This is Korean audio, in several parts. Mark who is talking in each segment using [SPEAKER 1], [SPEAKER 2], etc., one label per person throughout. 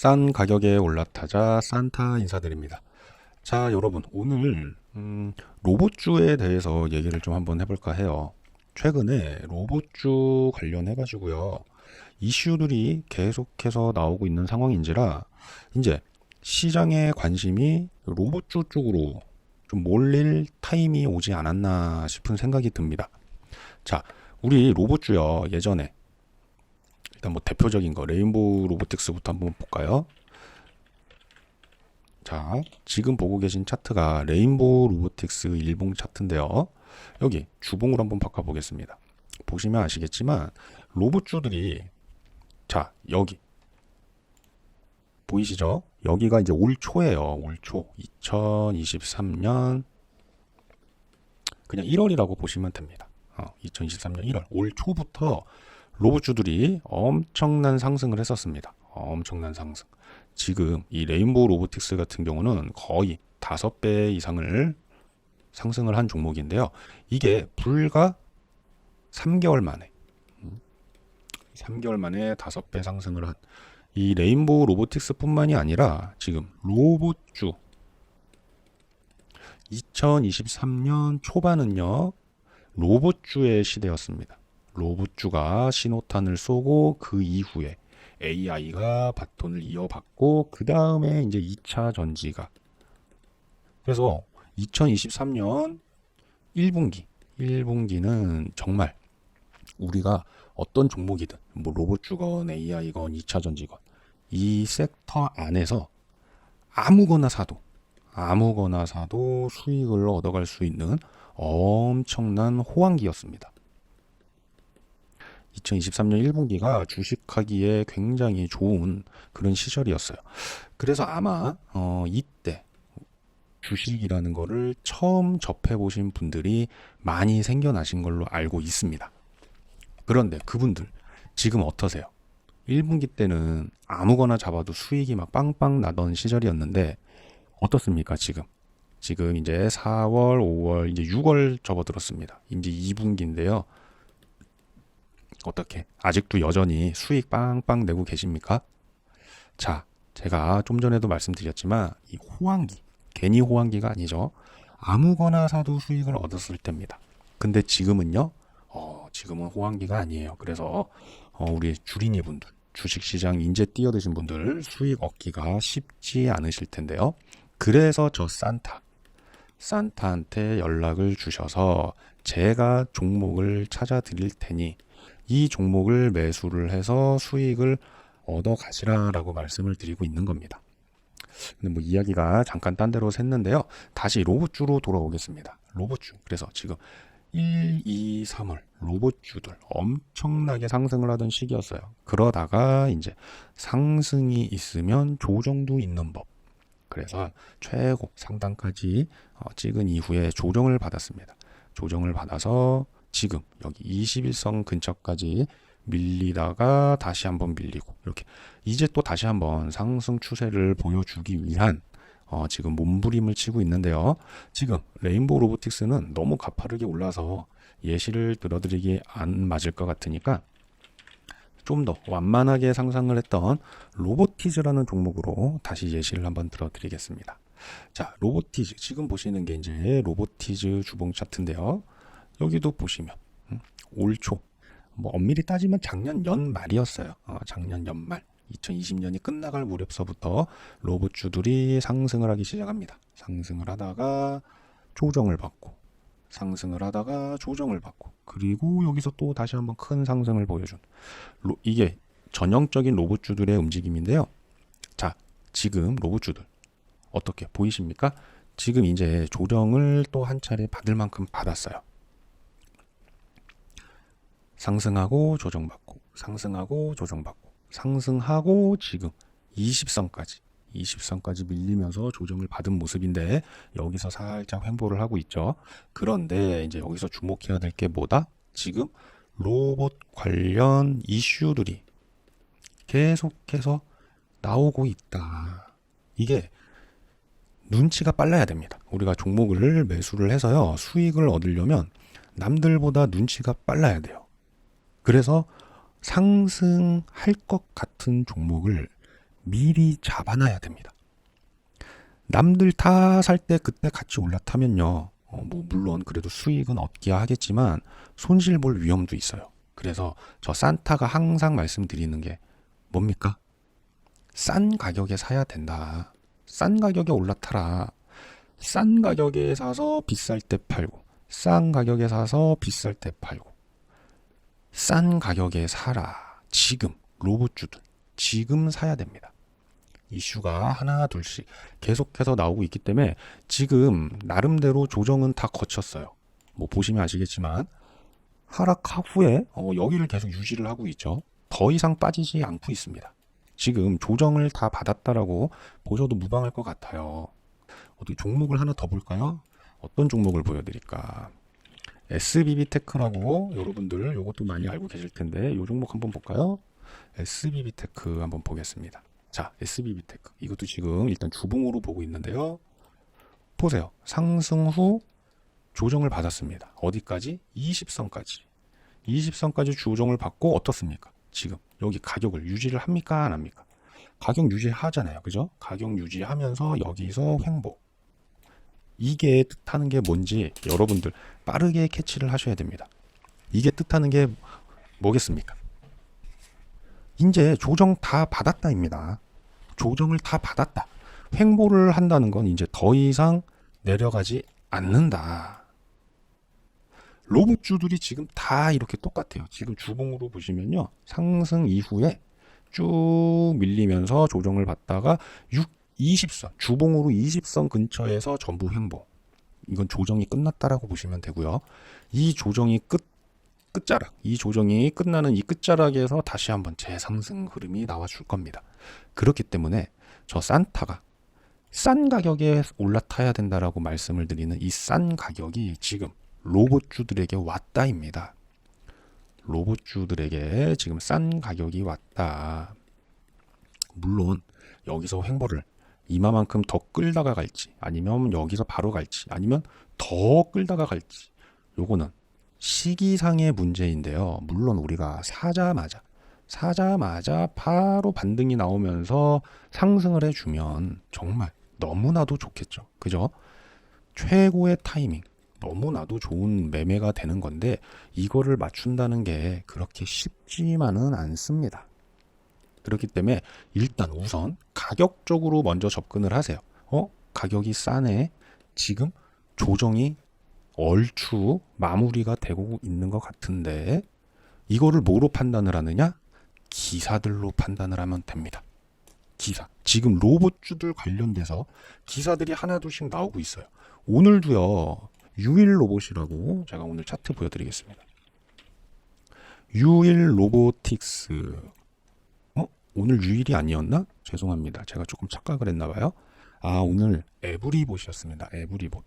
[SPEAKER 1] 싼 가격에 올라타자 산타 인사드립니다. 자, 여러분, 오늘 음, 로봇주에 대해서 얘기를 좀 한번 해볼까 해요. 최근에 로봇주 관련해 가지고요. 이슈들이 계속해서 나오고 있는 상황인지라 이제 시장의 관심이 로봇주 쪽으로 좀 몰릴 타임이 오지 않았나 싶은 생각이 듭니다. 자, 우리 로봇주요. 예전에 일단 뭐 대표적인 거 레인보우 로보틱스부터 한번 볼까요? 자, 지금 보고 계신 차트가 레인보우 로보틱스 일봉 차트인데요. 여기 주봉으로 한번 바꿔 보겠습니다. 보시면 아시겠지만 로봇주들이 자, 여기 보이시죠? 여기가 이제 올 초예요. 올 초. 2023년 그냥 1월이라고 보시면 됩니다. 어, 2023년 1월 올 초부터 로봇주들이 엄청난 상승을 했었습니다. 엄청난 상승. 지금 이 레인보우 로보틱스 같은 경우는 거의 5배 이상을 상승을 한 종목인데요. 이게 불과 3개월 만에 3개월 만에 5배 상승을 한 이 레인보우 로보틱스뿐만이 아니라 지금 로봇주 2023년 초반은요. 로봇주의 시대였습니다. 로봇주가 신호탄을 쏘고 그 이후에 AI가 바톤을 이어받고 그 다음에 이제 2차 전지가 그래서 2023년 1분기 1분기는 정말 우리가 어떤 종목이든 뭐 로봇주건 AI건 2차 전지건 이 섹터 안에서 아무거나 사도 아무거나 사도 수익을 얻어갈 수 있는 엄청난 호황기였습니다. 2023년 1분기가 주식하기에 굉장히 좋은 그런 시절이었어요. 그래서 아마 어, 이때 주식이라는 거를 처음 접해 보신 분들이 많이 생겨나신 걸로 알고 있습니다. 그런데 그분들 지금 어떠세요? 1분기 때는 아무거나 잡아도 수익이 막 빵빵 나던 시절이었는데 어떻습니까, 지금? 지금 이제 4월, 5월, 이제 6월 접어들었습니다. 이제 2분기인데요. 어떻게? 아직도 여전히 수익 빵빵 내고 계십니까? 자, 제가 좀 전에도 말씀드렸지만 이 호황기, 괜히 호황기가 아니죠. 아무거나 사도 수익을 얻었을 때입니다. 근데 지금은요, 어, 지금은 호황기가 아니에요. 그래서 어, 우리 주린이 분들, 주식시장 인제 뛰어드신 분들 수익 얻기가 쉽지 않으실 텐데요. 그래서 저 산타, 산타한테 연락을 주셔서 제가 종목을 찾아 드릴 테니 이 종목을 매수를 해서 수익을 얻어 가시라라고 말씀을 드리고 있는 겁니다. 근데 뭐 이야기가 잠깐 딴 데로 샜는데요. 다시 로봇주로 돌아오겠습니다. 로봇주. 그래서 지금 1, 2, 3월 로봇주들 엄청나게 상승을 하던 시기였어요. 그러다가 이제 상승이 있으면 조정도 있는 법. 그래서 최고 상단까지 어, 찍은 이후에 조정을 받았습니다. 조정을 받아서 지금 여기 21선 근처까지 밀리다가 다시 한번 밀리고 이렇게 이제 또 다시 한번 상승 추세를 보여주기 위한 어, 지금 몸부림을 치고 있는데요. 지금 레인보우 로보틱스는 너무 가파르게 올라서 예시를 들어드리기 안 맞을 것 같으니까 좀 더 완만하게 상승을 했던 로보티즈라는 종목으로 다시 예시를 한번 들어드리겠습니다. 자, 로보티즈 지금 보시는 게 이제 로보티즈 주봉 차트인데요. 여기도 보시면 음, 올초 뭐 엄밀히 따지면 작년 연말이었어요. 어, 작년 연말 2020년이 끝나갈 무렵서부터 로봇주들이 상승을 하기 시작합니다. 상승을 하다가 조정을 받고 상승을 하다가 조정을 받고 그리고 여기서 또 다시 한번 큰 상승을 보여준 로, 이게 전형적인 로봇주들의 움직임인데요. 자, 지금 로봇주들 어떻게 보이십니까? 지금 이제 조정을 또 한 차례 받을 만큼 받았어요. 상승하고 조정받고 상승하고 조정받고 상승하고 지금 20선까지 20선까지 밀리면서 조정을 받은 모습인데 여기서 살짝 횡보를 하고 있죠. 그런데 이제 여기서 주목해야 될 게 뭐다? 지금 로봇 관련 이슈들이 계속해서 나오고 있다. 이게 눈치가 빨라야 됩니다. 우리가 종목을 매수를 해서요. 수익을 얻으려면 남들보다 눈치가 빨라야 돼요. 그래서 상승할 것 같은 종목을 미리 잡아놔야 됩니다. 남들 다 살 때 그때 같이 올라타면요. 어, 뭐 물론 그래도 수익은 얻기야 하겠지만 손실 볼 위험도 있어요. 그래서 저 산타가 항상 말씀드리는 게 뭡니까? 싼 가격에 사야 된다. 싼 가격에 올라타라. 싼 가격에 사서 비쌀 때 팔고, 싼 가격에 사서 비쌀 때 팔고, 싼 가격에 사라. 지금 로봇주들 지금 사야 됩니다. 이슈가 하나 둘씩 계속해서 나오고 있기 때문에 지금 나름대로 조정은 다 거쳤어요. 뭐 보시면 아시겠지만 하락 후에 어, 여기를 계속 유지를 하고 있죠. 더 이상 빠지지 않고 있습니다. 지금 조정을 다 받았다라고 보셔도 무방할 것 같아요. 어떻게 종목을 하나 더 볼까요? 어떤 종목을 보여드릴까? SBB 테크라고 여러분들 이것도 많이 알고 계실 텐데 이 종목 한번 볼까요? SBB 테크 한번 보겠습니다. 자, SBB 테크 이것도 지금 일단 주봉으로 보고 있는데요. 보세요. 상승 후 조정을 받았습니다. 어디까지? 20선까지. 20선까지 조정을 받고 어떻습니까? 지금 여기 가격을 유지를 합니까? 안 합니까? 가격 유지하잖아요. 그죠? 가격 유지하면서 여기서 횡보. 이게 뜻하는 게 뭔지 여러분들 빠르게 캐치를 하셔야 됩니다. 이게 뜻하는 게 뭐겠습니까? 이제 조정 다 받았다입니다. 조정을 다 받았다. 횡보를 한다는 건 이제 더 이상 내려가지 않는다. 로봇주들이 지금 다 이렇게 똑같아요. 지금 주봉으로 보시면요. 상승 이후에 쭉 밀리면서 조정을 받다가 6, 20선, 주봉으로 20선 근처에서 전부 횡보. 이건 조정이 끝났다라고 보시면 되고요. 이 조정이 끝, 끝자락, 이 조정이 끝나는 이 끝자락에서 다시 한번 재상승 흐름이 나와줄 겁니다. 그렇기 때문에 저 산타가 싼 가격에 올라타야 된다라고 말씀을 드리는 이 싼 가격이 지금 로봇주들에게 왔다입니다. 로봇주들에게 지금 싼 가격이 왔다. 물론 여기서 횡보를 이마만큼 더 끌다가 갈지 아니면 여기서 바로 갈지 아니면 더 끌다가 갈지 요거는 시기상의 문제인데요. 물론 우리가 사자마자 사자마자 바로 반등이 나오면서 상승을 해주면 정말 너무나도 좋겠죠. 그죠? 최고의 타이밍, 너무나도 좋은 매매가 되는 건데 이거를 맞춘다는 게 그렇게 쉽지만은 않습니다. 그렇기 때문에 일단 우선 가격적으로 먼저 접근을 하세요. 어? 가격이 싸네. 지금 조정이 얼추 마무리가 되고 있는 것 같은데 이거를 뭐로 판단을 하느냐? 기사들로 판단을 하면 됩니다. 기사. 지금 로봇주들 관련돼서 기사들이 하나둘씩 나오고 있어요. 오늘도요. 유일 로봇이라고 제가 오늘 차트 보여드리겠습니다. 유일 로보틱스. 어? 오늘 유일이 아니었나? 죄송합니다. 제가 조금 착각을 했나 봐요. 아, 오늘 에브리봇이었습니다. 에브리봇.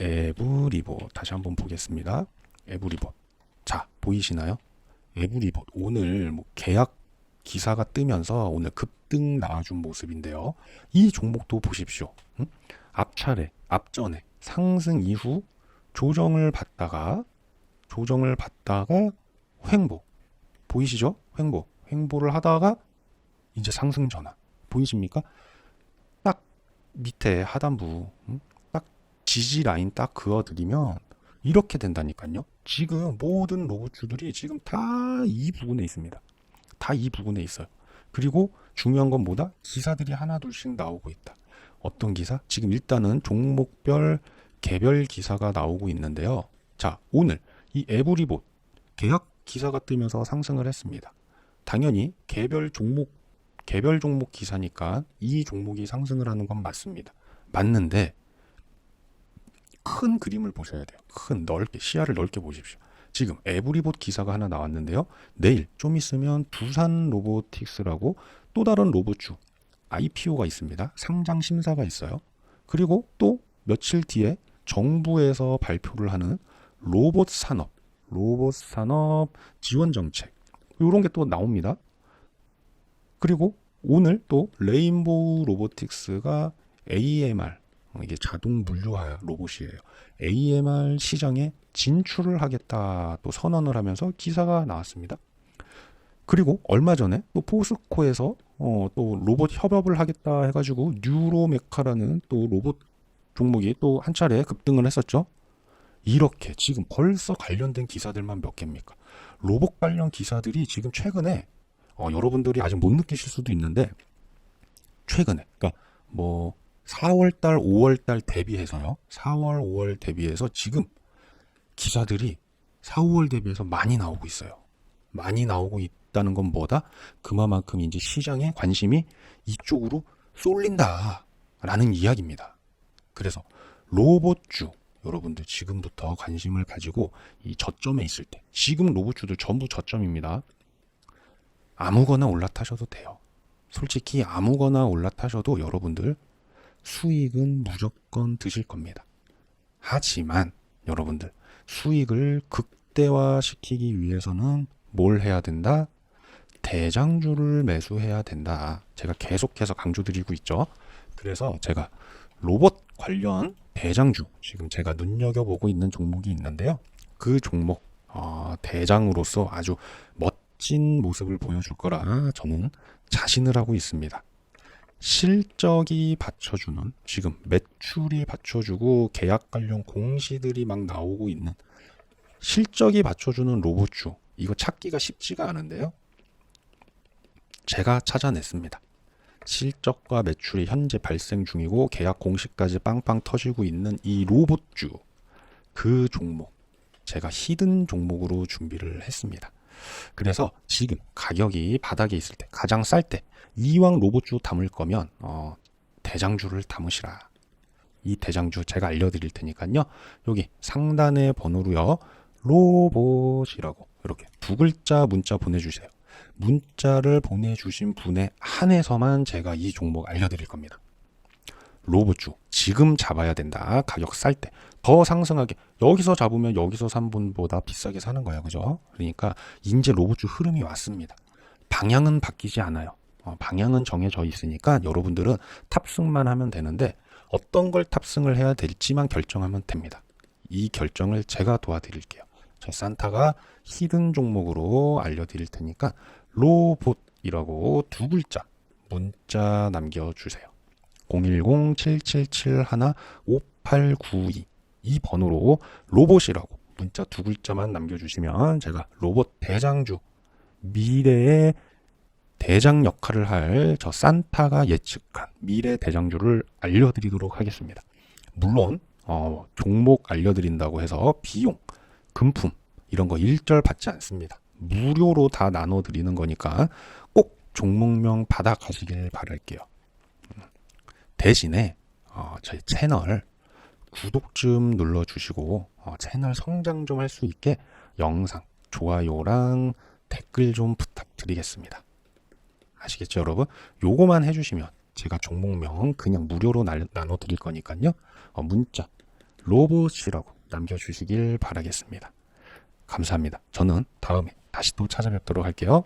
[SPEAKER 1] 에브리봇. 다시 한번 보겠습니다. 에브리봇. 자, 보이시나요? 에브리봇. 오늘 뭐 계약 기사가 뜨면서 오늘 급등 나와준 모습인데요. 이 종목도 보십시오. 응? 앞차례, 앞전에 상승 이후 조정을 받다가 조정을 받다가 횡보 보이시죠? 횡보 횡보를 하다가 이제 상승 전환 보이십니까? 딱 밑에 하단부 응? 딱 지지 라인 딱 그어드리면 이렇게 된다니까요. 지금 모든 로봇주들이 지금 다 이 부분에 있습니다. 다 이 부분에 있어요. 그리고 중요한 건 뭐다? 기사들이 하나 둘씩 나오고 있다. 어떤 기사? 지금 일단은 종목별 개별 기사가 나오고 있는데요. 자, 오늘 이 에브리봇 계약 기사가 뜨면서 상승을 했습니다. 당연히 개별 종목 개별 종목 기사니까 이 종목이 상승을 하는 건 맞습니다. 맞는데 큰 그림을 보셔야 돼요. 큰 넓게 시야를 넓게 보십시오. 지금 에브리봇 기사가 하나 나왔는데요. 내일 좀 있으면 두산 로보틱스라고 또 다른 로봇주 IPO가 있습니다. 상장 심사가 있어요. 그리고 또 며칠 뒤에 정부에서 발표를 하는 로봇 산업, 로봇 산업 지원 정책 이런 게 또 나옵니다. 그리고 오늘 또 레인보우 로보틱스가 AMR 이게 자동 물류화 로봇이에요. AMR 시장에 진출을 하겠다 또 선언을 하면서 기사가 나왔습니다. 그리고 얼마 전에 또 포스코에서 어, 또 로봇 협업을 하겠다 해가지고 뉴로메카라는 또 로봇 종목이 또 한 차례 급등을 했었죠. 이렇게 지금 벌써 관련된 기사들만 몇 개입니까? 로봇 관련 기사들이 지금 최근에 어, 여러분들이 아직 못 느끼실 수도 있는데 최근에 그러니까 뭐 4월달, 5월달 대비해서요. 4월, 5월 대비해서 지금 기사들이 4, 5월 대비해서 많이 나오고 있어요. 많이 나오고 있다는 건 뭐다? 그만큼 이제 시장의 관심이 이쪽으로 쏠린다라는 이야기입니다. 그래서 로봇주 여러분들 지금부터 관심을 가지고 이 저점에 있을 때 지금 로봇주들 전부 저점입니다. 아무거나 올라타셔도 돼요. 솔직히 아무거나 올라타셔도 여러분들 수익은 무조건 드실 겁니다. 하지만 여러분들 수익을 극대화시키기 위해서는 뭘 해야 된다? 대장주를 매수해야 된다. 제가 계속해서 강조드리고 있죠. 그래서 제가 로봇 관련 대장주 지금 제가 눈여겨보고 있는 종목이 있는데요. 그 종목 어, 대장으로서 아주 멋진 모습을 보여줄 거라 저는 자신을 하고 있습니다. 실적이 받쳐주는 지금 매출이 받쳐주고 계약 관련 공시들이 막 나오고 있는 실적이 받쳐주는 로봇주 이거 찾기가 쉽지가 않은데요. 제가 찾아냈습니다. 실적과 매출이 현재 발생 중이고 계약 공시까지 빵빵 터지고 있는 이 로봇주 그 종목 제가 히든 종목으로 준비를 했습니다. 그래서 지금 가격이 바닥에 있을 때 가장 쌀 때 이왕 로봇주 담을 거면 어, 대장주를 담으시라. 이 대장주 제가 알려드릴 테니까요. 여기 상단의 번호로요. 로봇이라고 이렇게 두 글자 문자 보내주세요. 문자를 보내주신 분에 한해서만 제가 이 종목 알려드릴 겁니다. 로봇주 지금 잡아야 된다. 가격 쌀 때 더 상승하게 여기서 잡으면 여기서 산 분보다 비싸게 사는 거예요. 그죠? 그러니까 이제 로봇주 흐름이 왔습니다. 방향은 바뀌지 않아요. 어, 방향은 정해져 있으니까 여러분들은 탑승만 하면 되는데 어떤 걸 탑승을 해야 될지만 결정하면 됩니다. 이 결정을 제가 도와드릴게요. 저 산타가 히든 종목으로 알려드릴 테니까 로봇이라고 두 글자 문자 남겨주세요. 010-777-5892 이 번호로 로봇이라고 문자 두 글자만 남겨주시면 제가 로봇 대장주 미래의 대장 역할을 할 저 산타가 예측한 미래 대장주를 알려드리도록 하겠습니다. 물론 어, 종목 알려드린다고 해서 비용, 금품 이런 거 일절 받지 않습니다. 무료로 다 나눠 드리는 거니까 꼭 종목명 받아 가시길 바랄게요. 대신에 어, 저희 채널 구독 좀 눌러 주시고 어, 채널 성장 좀 할 수 있게 영상 좋아요랑 댓글 좀 부탁드리겠습니다. 아시겠죠 여러분? 요거만 해주시면 제가 종목명 그냥 무료로 날- 나눠 드릴 거니까요. 어, 문자 로봇이라고 남겨주시길 바라겠습니다. 감사합니다. 저는 다음에 다시 또 찾아뵙도록 할게요.